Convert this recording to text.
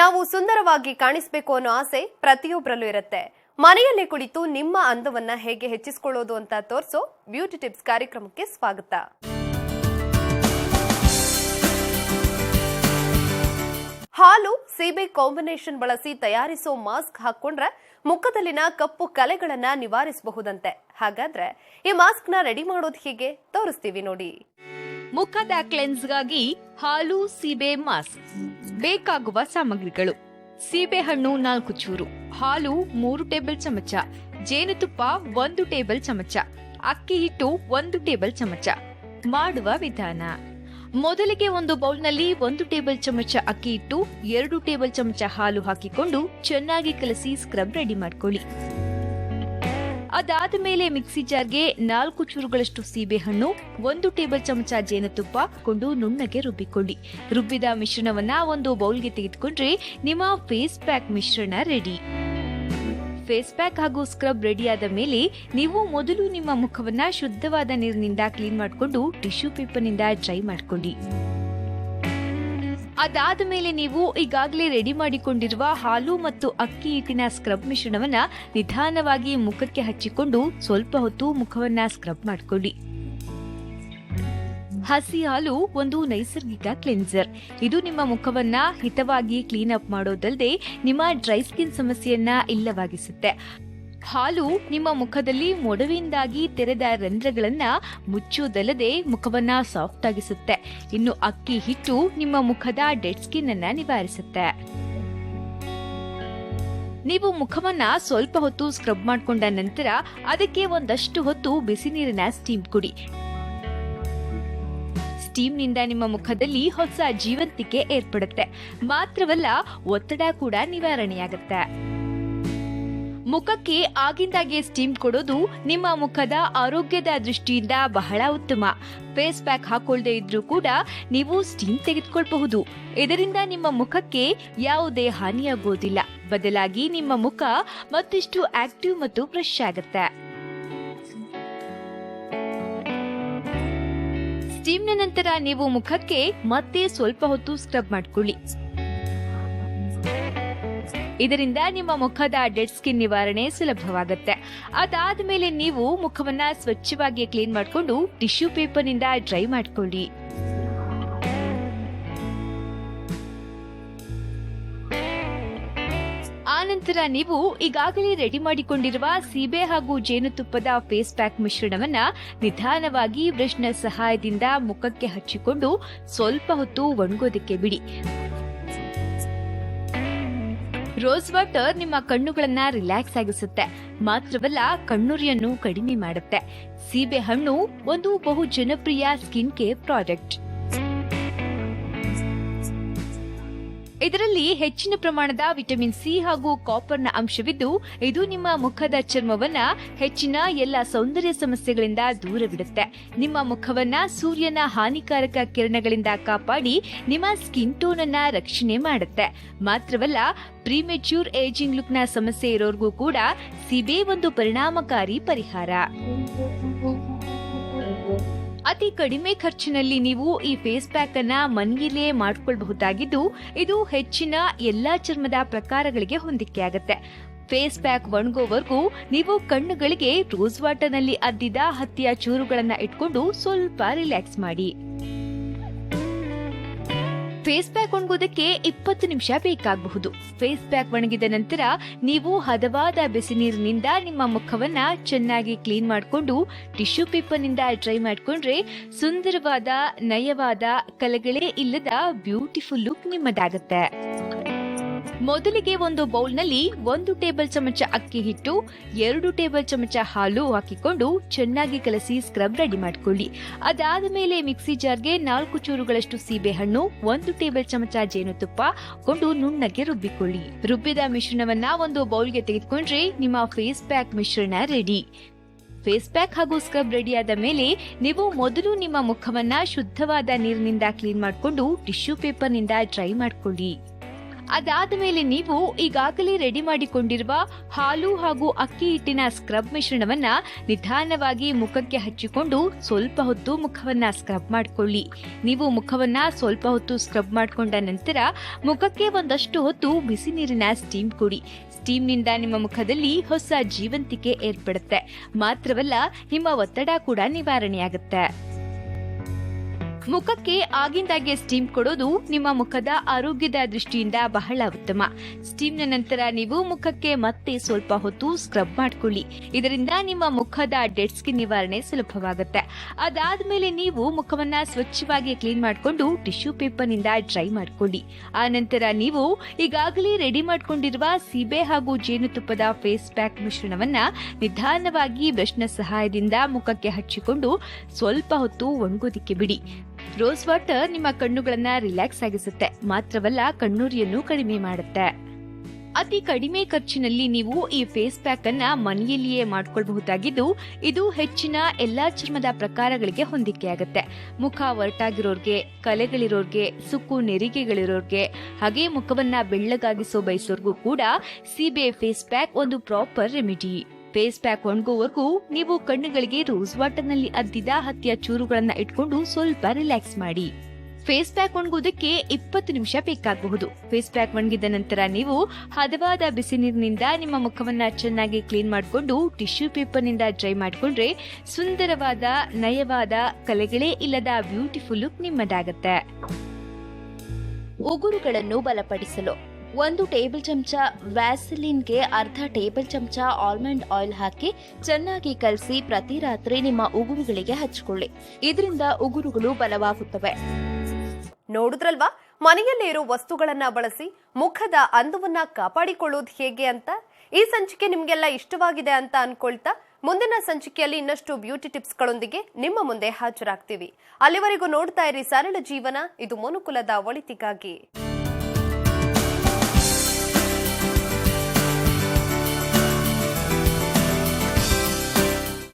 ನಾವು ಸುಂದರವಾಗಿ ಕಾಣಿಸ್ಬೇಕು ಅನ್ನೋ ಆಸೆ ಪ್ರತಿಯೊಬ್ಬರಲ್ಲೂ ಇರುತ್ತೆ. ಮನೆಯಲ್ಲೇ ಕುಳಿತು ನಿಮ್ಮ ಅಂದವನ್ನ ಹೇಗೆ ಹೆಚ್ಚಿಸಿಕೊಳ್ಳೋದು ಅಂತ ತೋರಿಸೋ ಬ್ಯೂಟಿ ಟಿಪ್ಸ್ ಕಾರ್ಯಕ್ರಮಕ್ಕೆ ಸ್ವಾಗತ. ಹಾಲು ಸೀಬೆ ಕಾಂಬಿನೇಷನ್ ಬಳಸಿ ತಯಾರಿಸೋ ಮಾಸ್ಕ್ ಹಾಕೊಂಡ್ರೆ ಮುಖದಲ್ಲಿನ ಕಪ್ಪು ಕಲೆಗಳನ್ನ ನಿವಾರಿಸಬಹುದಂತೆ. ಹಾಗಾದ್ರೆ ಈ ಮಾಸ್ಕ್ನ ರೆಡಿ ಮಾಡೋದು ಹೀಗೆ? ತೋರಿಸ್ತೀವಿ ನೋಡಿ. ಮುಖದ ಕ್ಲೆನ್ಸ್ಗಾಗಿ ಹಾಲು, ಸೀಬೆ ಮಾಸ್ಕ್ ಬೇಕಾಗುವ ಸಾಮಗ್ರಿಗಳು. ಸೀಬೆಹಣ್ಣು ನಾಲ್ಕು ಚೂರು, ಹಾಲು ಮೂರು ಟೇಬಲ್ ಚಮಚ ಜೇನುತುಪ್ಪ ಒಂದು ಟೇಬಲ್ ಚಮಚ, ಅಕ್ಕಿ ಹಿಟ್ಟು ಒಂದು ಟೇಬಲ್ ಚಮಚ ಮಾಡುವ ವಿಧಾನ. ಮೊದಲಿಗೆ ಒಂದು ಬೌಲ್ನಲ್ಲಿ ಒಂದು ಟೇಬಲ್ ಚಮಚ ಅಕ್ಕಿ ಹಿಟ್ಟು, ಎರಡು ಟೇಬಲ್ ಚಮಚ ಹಾಲು ಹಾಕಿಕೊಂಡು ಚೆನ್ನಾಗಿ ಕಲಸಿ ಸ್ಕ್ರಬ್ ರೆಡಿ ಮಾಡ್ಕೊಳ್ಳಿ. ಅದಾದ ಮೇಲೆ ಮಿಕ್ಸಿ ಜಾರ್ಗೆ ನಾಲ್ಕು ಚೂರುಗಳಷ್ಟು ಸೀಬೆಹಣ್ಣು, ಒಂದು ಟೇಬಲ್ ಚಮಚ ಜೇನುತುಪ್ಪ ಹಾಕೊಂಡು ನುಣ್ಣಗೆ ರುಬ್ಬಿಕೊಳ್ಳಿ. ರುಬ್ಬಿದ ಮಿಶ್ರಣವನ್ನ ಒಂದು ಬೌಲ್ಗೆ ತೆಗೆದುಕೊಂಡ್ರೆ ನಿಮ್ಮ ಫೇಸ್ ಪ್ಯಾಕ್ ಮಿಶ್ರಣ ರೆಡಿ ಫೇಸ್ ಪ್ಯಾಕ್ ಹಾಗೂ ಸ್ಕ್ರಬ್ ರೆಡಿಯಾದ ಮೇಲೆ ನೀವು ಮೊದಲು ನಿಮ್ಮ ಮುಖವನ್ನ ಶುದ್ಧವಾದ ನೀರಿನಿಂದ ಕ್ಲೀನ್ ಮಾಡಿಕೊಂಡು ಟಿಶ್ಯೂ ಪೇಪರ್ನಿಂದ ಡ್ರೈ ಮಾಡ್ಕೊಳ್ಳಿ. ಅದಾದ ಮೇಲೆ ನೀವು ಈಗಾಗಲೇ ರೆಡಿ ಮಾಡಿಕೊಂಡಿರುವ ಹಾಲು ಮತ್ತು ಅಕ್ಕಿ ಹಿಟ್ಟಿನ ಸ್ಕ್ರಬ್ ಮಿಶ್ರಣವನ್ನ ನಿಧಾನವಾಗಿ ಮುಖಕ್ಕೆ ಹಚ್ಚಿಕೊಂಡು ಸ್ವಲ್ಪ ಹೊತ್ತು ಮುಖವನ್ನ ಸ್ಕ್ರಬ್ ಮಾಡಿಕೊಳ್ಳಿ. ಹಸಿ ಹಾಲು ಒಂದು ನೈಸರ್ಗಿಕ ಕ್ಲೆನ್ಸರ್ ಇದು ನಿಮ್ಮ ಮುಖವನ್ನ ಹಿತವಾಗಿ ಕ್ಲೀನ್ ಅಪ್ ಮಾಡೋದಲ್ಲದೆ ನಿಮ್ಮ ಡ್ರೈ ಸ್ಕಿನ್ ಸಮಸ್ಯೆಯನ್ನ ಇಲ್ಲವಾಗಿಸುತ್ತೆ. ಹಾಲು ನಿಮ್ಮ ಮುಖದಲ್ಲಿ ಮೊಡವೆಯಿಂದಾಗಿ ತೆರೆದ ರಂಧ್ರಗಳನ್ನ ಮುಚ್ಚುವುದಲ್ಲದೆ ಮುಖವನ್ನ ಸಾಫ್ಟ್ ಆಗಿಸುತ್ತೆ. ಇನ್ನು ಅಕ್ಕಿ ಹಿಟ್ಟು ನಿಮ್ಮ ಮುಖದ ಡೆಡ್ ಸ್ಕಿನ್ ಅನ್ನ ನಿವಾರಿಸುತ್ತೆ. ನೀವು ಮುಖವನ್ನ ಸ್ವಲ್ಪ ಹೊತ್ತು ಸ್ಕ್ರಬ್ ಮಾಡಿಕೊಂಡ ನಂತರ ಅದಕ್ಕೆ ಒಂದಷ್ಟು ಹೊತ್ತು ಬಿಸಿ ನೀರಿನ ಸ್ಟೀಮ್ ಕುಡಿ ಸ್ಟೀಮ್ನಿಂದ ನಿಮ್ಮ ಮುಖದಲ್ಲಿ ಹೊಸ ಜೀವಂತಿಕೆ ಏರ್ಪಡುತ್ತೆ. ಮಾತ್ರವಲ್ಲ ಒತ್ತಡ ಕೂಡ ನಿವಾರಣೆಯಾಗುತ್ತೆ. ಮುಖಕ್ಕೆ ಆಗಿಂದಾಗೆ ಸ್ಟೀಮ್ ಕೊಡೋದು ನಿಮ್ಮ ಮುಖದ ಆರೋಗ್ಯದ ದೃಷ್ಟಿಯಿಂದ ಬಹಳ ಉತ್ತಮ. ಫೇಸ್ ಪ್ಯಾಕ್ ಹಾಕೊಳ್ಳದೆ ಇದ್ರೂ ಕೂಡ ನೀವು ಸ್ಟೀಮ್ ತೆಗೆದುಕೊಳ್ಳಬಹುದು ಇದರಿಂದ ನಿಮ್ಮ ಮುಖಕ್ಕೆ ಯಾವುದೇ ಹಾನಿಯಾಗೋದಿಲ್ಲ. ಬದಲಾಗಿ ನಿಮ್ಮ ಮುಖ ಮತ್ತಿಷ್ಟು ಆಕ್ಟಿವ್ ಮತ್ತು ಫ್ರೆಶ್ ಆಗುತ್ತೆ. ಸ್ಟೀಮ್ನ ನಂತರ ನೀವು ಮುಖಕ್ಕೆ ಮತ್ತೆ ಸ್ವಲ್ಪ ಹೊತ್ತು ಸ್ಕ್ರಬ್ ಮಾಡ್ಕೊಳ್ಳಿ. ಇದರಿಂದ ನಿಮ್ಮ ಮುಖದ ಡೆಡ್ ಸ್ಕಿನ್ ನಿವಾರಣೆ ಸುಲಭವಾಗುತ್ತೆ. ಅದಾದ ಮೇಲೆ ನೀವು ಮುಖವನ್ನ ಸ್ವಚ್ಛವಾಗಿ ಕ್ಲೀನ್ ಮಾಡಿಕೊಂಡು ಟಿಶ್ಯೂ ಪೇಪರ್ನಿಂದ ಡ್ರೈ ಮಾಡ್ಕೊಳ್ಳಿ. ಆನಂತರ ನೀವು ಈಗಾಗಲೇ ರೆಡಿ ಮಾಡಿಕೊಂಡಿರುವ ಸೀಬೆ ಹಾಗೂ ಜೇನುತುಪ್ಪದ ಫೇಸ್ ಪ್ಯಾಕ್ ಮಿಶ್ರಣವನ್ನ ನಿಧಾನವಾಗಿ ಬ್ರಷ್ನ ಸಹಾಯದಿಂದ ಮುಖಕ್ಕೆ ಹಚ್ಚಿಕೊಂಡು ಸ್ವಲ್ಪ ಹೊತ್ತು ಒಣಗೋದಕ್ಕೆ ಬಿಡಿ. ರೋಸ್ ವಾಟರ್ ನಿಮ್ಮ ಕಣ್ಣುಗಳನ್ನ ರಿಲ್ಯಾಕ್ಸ್ ಆಗಿಸುತ್ತೆ. ಮಾತ್ರವಲ್ಲ, ಕಣ್ಣುರಿಯನ್ನು ಕಡಿಮೆ ಮಾಡುತ್ತೆ. ಸೀಬೆ ಹಣ್ಣು ಒಂದು ಬಹು ಜನಪ್ರಿಯ ಸ್ಕಿನ್ ಕೇರ್ ಪ್ರಾಡಕ್ಟ್ ಇದರಲ್ಲಿ ಹೆಚ್ಚಿನ ಪ್ರಮಾಣದ ವಿಟಮಿನ್ ಸಿ ಹಾಗೂ ಕಾಪರ್ನ ಅಂಶವಿದ್ದು, ಇದು ನಿಮ್ಮ ಮುಖದ ಚರ್ಮವನ್ನ ಹೆಚ್ಚಿನ ಎಲ್ಲ ಸೌಂದರ್ಯ ಸಮಸ್ಯೆಗಳಿಂದ ದೂರವಿಡುತ್ತೆ. ನಿಮ್ಮ ಮುಖವನ್ನ ಸೂರ್ಯನ ಹಾನಿಕಾರಕ ಕಿರಣಗಳಿಂದ ಕಾಪಾಡಿ ನಿಮ್ಮ ಸ್ಕಿನ್ ಟೋನ್ ಅನ್ನ ರಕ್ಷಣೆ ಮಾಡುತ್ತೆ. ಮಾತ್ರವಲ್ಲ ಪ್ರೀಮೆಚ್ಯೂರ್ ಏಜಿಂಗ್ ಲುಕ್ನ ಸಮಸ್ಯೆ ಇರೋರ್ಗೂ ಕೂಡ ಸಿಬೆ ಒಂದು ಪರಿಣಾಮಕಾರಿ ಪರಿಹಾರ. ಅತಿ ಕಡಿಮೆ ಖರ್ಚಿನಲ್ಲಿ ನೀವು ಈ ಫೇಸ್ ಪ್ಯಾಕ್ ಅನ್ನ ಮನೆಯಲ್ಲೇ ಮಾಡ್ಕೊಳ್ಬಹುದಾಗಿದ್ದು, ಇದು ಹೆಚ್ಚಿನ ಎಲ್ಲಾ ಚರ್ಮದ ಪ್ರಕಾರಗಳಿಗೆ ಹೊಂದಿಕೆ ಆಗುತ್ತೆ. ಫೇಸ್ ಪ್ಯಾಕ್ ಒಣಗೋವರೆಗೂ ನೀವು ಕಣ್ಣುಗಳಿಗೆ ರೋಸ್ ವಾಟರ್ನಲ್ಲಿ ಅದ್ದಿದ ಹತ್ತಿಯ ಚೂರುಗಳನ್ನ ಇಟ್ಕೊಂಡು ಸ್ವಲ್ಪ ರಿಲ್ಯಾಕ್ಸ್ ಮಾಡಿ. ಫೇಸ್ ಪ್ಯಾಕ್ ಒಣಗೋದಕ್ಕೆ ಇಪ್ಪತ್ತು ನಿಮಿಷ ಬೇಕಾಗಬಹುದು. ಫೇಸ್ ಪ್ಯಾಕ್ ಒಣಗಿದ ನಂತರ ನೀವು ಹದವಾದ ಬಿಸಿ ನೀರಿನಿಂದ ನಿಮ್ಮ ಮುಖವನ್ನ ಚೆನ್ನಾಗಿ ಕ್ಲೀನ್ ಮಾಡಿಕೊಂಡು ಟಿಶ್ಯೂ ಪೇಪರ್ನಿಂದ ಡ್ರೈ ಮಾಡಿಕೊಂಡ್ರೆ ಸುಂದರವಾದ, ನಯವಾದ, ಕಲೆಗಳೇ ಇಲ್ಲದ ಬ್ಯೂಟಿಫುಲ್ ಲುಕ್ ನಿಮ್ಮದಾಗತ್ತೆ. ಮೊದಲಿಗೆ ಒಂದು ಬೌಲ್ನಲ್ಲಿ ಒಂದು ಟೇಬಲ್ ಚಮಚ ಅಕ್ಕಿ ಹಿಟ್ಟು, ಎರಡು ಟೇಬಲ್ ಚಮಚ ಹಾಲು ಹಾಕಿಕೊಂಡು ಚೆನ್ನಾಗಿ ಕಲಸಿ ಸ್ಕ್ರಬ್ ರೆಡಿ ಮಾಡಿಕೊಳ್ಳಿ. ಅದಾದ ಮೇಲೆ ಮಿಕ್ಸಿ ಜಾರ್ಗೆ ನಾಲ್ಕು ಚೂರುಗಳಷ್ಟು ಸೀಬೆ ಹಣ್ಣು ಒಂದು ಟೇಬಲ್ ಚಮಚ ಜೇನುತುಪ್ಪ ಕೊಂಡು ನುಣ್ಣಗೆ ರುಬ್ಬಿಕೊಳ್ಳಿ. ರುಬ್ಬಿದ ಮಿಶ್ರಣವನ್ನ ಒಂದು ಬೌಲ್ಗೆ ತೆಗೆದುಕೊಂಡ್ರೆ ನಿಮ್ಮ ಫೇಸ್ ಪ್ಯಾಕ್ ಮಿಶ್ರಣ ರೆಡಿ ಫೇಸ್ ಪ್ಯಾಕ್ ಹಾಗೂ ಸ್ಕ್ರಬ್ ರೆಡಿಯಾದ ಮೇಲೆ ನೀವು ಮೊದಲು ನಿಮ್ಮ ಮುಖವನ್ನ ಶುದ್ಧವಾದ ನೀರಿನಿಂದ ಕ್ಲೀನ್ ಮಾಡಿಕೊಂಡು ಟಿಶ್ಯೂ ಪೇಪರ್ನಿಂದ ಡ್ರೈ ಮಾಡ್ಕೊಳ್ಳಿ. ಅದಾದ ಮೇಲೆ ನೀವು ಈಗಾಗಲೇ ರೆಡಿ ಮಾಡಿಕೊಂಡಿರುವ ಹಾಲು ಹಾಗೂ ಅಕ್ಕಿ ಹಿಟ್ಟಿನ ಸ್ಕ್ರಬ್ ಮಿಶ್ರಣವನ್ನ ನಿಧಾನವಾಗಿ ಮುಖಕ್ಕೆ ಹಚ್ಚಿಕೊಂಡು ಸ್ವಲ್ಪ ಹೊತ್ತು ಮುಖವನ್ನ ಸ್ಕ್ರಬ್ ಮಾಡಿಕೊಳ್ಳಿ. ನೀವು ಮುಖವನ್ನ ಸ್ವಲ್ಪ ಹೊತ್ತು ಸ್ಕ್ರಬ್ ಮಾಡಿಕೊಂಡ ನಂತರ ಮುಖಕ್ಕೆ ಒಂದಷ್ಟು ಹೊತ್ತು ಬಿಸಿ ನೀರಿನ ಸ್ಟೀಮ್ ಕೊಡಿ. ಸ್ಟೀಮ್ನಿಂದ ನಿಮ್ಮ ಮುಖದಲ್ಲಿ ಹೊಸ ಜೀವಂತಿಕೆ ಏರ್ಪಡುತ್ತೆ. ಮಾತ್ರವಲ್ಲ, ನಿಮ್ಮ ಒತ್ತಡ ಕೂಡ ನಿವಾರಣೆಯಾಗುತ್ತೆ. ಮುಖಕ್ಕೆ ಆಗಿಂದಾಗೆ ಸ್ಟೀಮ್ ಕೊಡೋದು ನಿಮ್ಮ ಮುಖದ ಆರೋಗ್ಯದ ದೃಷ್ಟಿಯಿಂದ ಬಹಳ ಉತ್ತಮ. ಸ್ಟೀಮ್ನ ನಂತರ ನೀವು ಮುಖಕ್ಕೆ ಮತ್ತೆ ಸ್ವಲ್ಪ ಹೊತ್ತು ಸ್ಕ್ರಬ್ ಮಾಡ್ಕೊಳ್ಳಿ. ಇದರಿಂದ ನಿಮ್ಮ ಮುಖದ ಡೆಡ್ ಸ್ಕಿನ್ ನಿವಾರಣೆ ಸುಲಭವಾಗುತ್ತೆ. ಅದಾದ್ಮೇಲೆ ನೀವು ಮುಖವನ್ನ ಸ್ವಚ್ಛವಾಗಿ ಕ್ಲೀನ್ ಮಾಡಿಕೊಂಡು ಟಿಶ್ಯೂ ಪೇಪರ್ನಿಂದ ಡ್ರೈ ಮಾಡ್ಕೊಳ್ಳಿ. ಆ ನಂತರ ನೀವು ಈಗಾಗಲೇ ರೆಡಿ ಮಾಡಿಕೊಂಡಿರುವ ಸೀಬೆ ಹಾಗೂ ಜೇನುತುಪ್ಪದ ಫೇಸ್ ಪ್ಯಾಕ್ ಮಿಶ್ರಣವನ್ನ ನಿಧಾನವಾಗಿ ಬ್ರಷ್ನ ಸಹಾಯದಿಂದ ಮುಖಕ್ಕೆ ಹಚ್ಚಿಕೊಂಡು ಸ್ವಲ್ಪ ಹೊತ್ತು ಒಣಗೋದಿಕ್ಕೆ ಬಿಡಿ. ರೋಸ್ ವಾಟರ್ ನಿಮ್ಮ ಕಣ್ಣುಗಳನ್ನ ರಿಲ್ಯಾಕ್ಸ್ ಆಗಿಸುತ್ತೆ. ಮಾತ್ರವಲ್ಲ, ಕಣ್ಣುರಿಯನ್ನು ಕಡಿಮೆ ಮಾಡುತ್ತೆ. ಅತಿ ಕಡಿಮೆ ಖರ್ಚಿನಲ್ಲಿ ನೀವು ಈ ಫೇಸ್ ಪ್ಯಾಕ್ ಅನ್ನ ಮನೆಯಲ್ಲಿಯೇ ಮಾಡ್ಕೊಳ್ಬಹುದಾಗಿದ್ದು, ಇದು ಹೆಚ್ಚಿನ ಎಲ್ಲಾ ಚರ್ಮದ ಪ್ರಕಾರಗಳಿಗೆ ಹೊಂದಿಕೆಯಾಗುತ್ತೆ ಮುಖ ಒರಟಾಗಿರೋರ್ಗೆ, ಕಲೆಗಳಿರೋರ್ಗೆ, ಸುಕ್ಕು ನೆರಿಗೆಗಳಿರೋರ್ಗೆ, ಹಾಗೆ ಮುಖವನ್ನ ಬೆಳ್ಳಗಾಗಿಸೋ ಬಯಸೋರ್ಗೂ ಕೂಡ ಸಿಬಿಐ ಫೇಸ್ ಪ್ಯಾಕ್ ಒಂದು ಪ್ರಾಪರ್ ರೆಮಿಡಿ ಫೇಸ್ ಪ್ಯಾಕ್ ಒಣಗುವವರೆಗೂ ನೀವು ಕಣ್ಣುಗಳಿಗೆ ರೋಸ್ ವಾಟರ್ನಲ್ಲಿ ಅದ್ದಿದ ಹತ್ತಿಯ ಚೂರುಗಳನ್ನ ಇಟ್ಕೊಂಡು ಸ್ವಲ್ಪ ರಿಲ್ಯಾಕ್ಸ್ ಮಾಡಿ. ಫೇಸ್ ಪ್ಯಾಕ್ ಒಣಗುವುದಕ್ಕೆ ಇಪ್ಪತ್ತು ನಿಮಿಷ ಬೇಕಾಗಬಹುದು. ಫೇಸ್ ಪ್ಯಾಕ್ ಒಣಗಿದ ನಂತರ ನೀವು ಹದವಾದ ಬಿಸಿ ನೀರಿನಿಂದ ನಿಮ್ಮ ಮುಖವನ್ನ ಚೆನ್ನಾಗಿ ಕ್ಲೀನ್ ಮಾಡಿಕೊಂಡು ಟಿಶ್ಯೂ ಪೇಪರ್ನಿಂದ ಡ್ರೈ ಮಾಡಿಕೊಂಡ್ರೆ ಸುಂದರವಾದ, ನಯವಾದ ಕಲೆಗಳೇ ಇಲ್ಲದ ಬ್ಯೂಟಿಫುಲ್ ಲುಕ್ ನಿಮ್ಮದಾಗತ್ತೆ. ಉಗುರುಗಳನ್ನು ಬಲಪಡಿಸಲು ಒಂದು ಟೇಬಲ್ ಚಮಚ ವ್ಯಾಸಲಿನ್ಗೆ ಅರ್ಧ ಟೇಬಲ್ ಚಮಚ ಆಲ್ಮಂಡ್ ಆಯಿಲ್ ಹಾಕಿ ಚೆನ್ನಾಗಿ ಕಲಸಿ ಪ್ರತಿ ರಾತ್ರಿ ನಿಮ್ಮ ಉಗುರುಗಳಿಗೆ ಹಚ್ಚಿಕೊಳ್ಳಿ ಇದರಿಂದ ಉಗುರುಗಳು ಬಲವಾಗುತ್ತವೆ. ನೋಡಿದ್ರಲ್ವಾ? ಮನೆಯಲ್ಲೇ ಇರೋ ವಸ್ತುಗಳನ್ನ ಬಳಸಿ ಮುಖದ ಅಂದವನ್ನ ಕಾಪಾಡಿಕೊಳ್ಳೋದು ಹೇಗೆ ಅಂತ? ಈ ಸಂಚಿಕೆ ನಿಮ್ಗೆಲ್ಲ ಇಷ್ಟವಾಗಿದೆ ಅಂತ ಅನ್ಕೊಳ್ತಾ ಮುಂದಿನ ಸಂಚಿಕೆಯಲ್ಲಿ ಇನ್ನಷ್ಟು ಬ್ಯೂಟಿ ಟಿಪ್ಸ್ಗಳೊಂದಿಗೆ ನಿಮ್ಮ ಮುಂದೆ ಹಾಜರಾಗ್ತೀವಿ. ಅಲ್ಲಿವರೆಗೂ ನೋಡ್ತಾ ಇರಿ ಸರಳ ಜೀವನ. ಇದು ಮನುಕುಲದ ಒಳಿತಿಗಾಗಿ.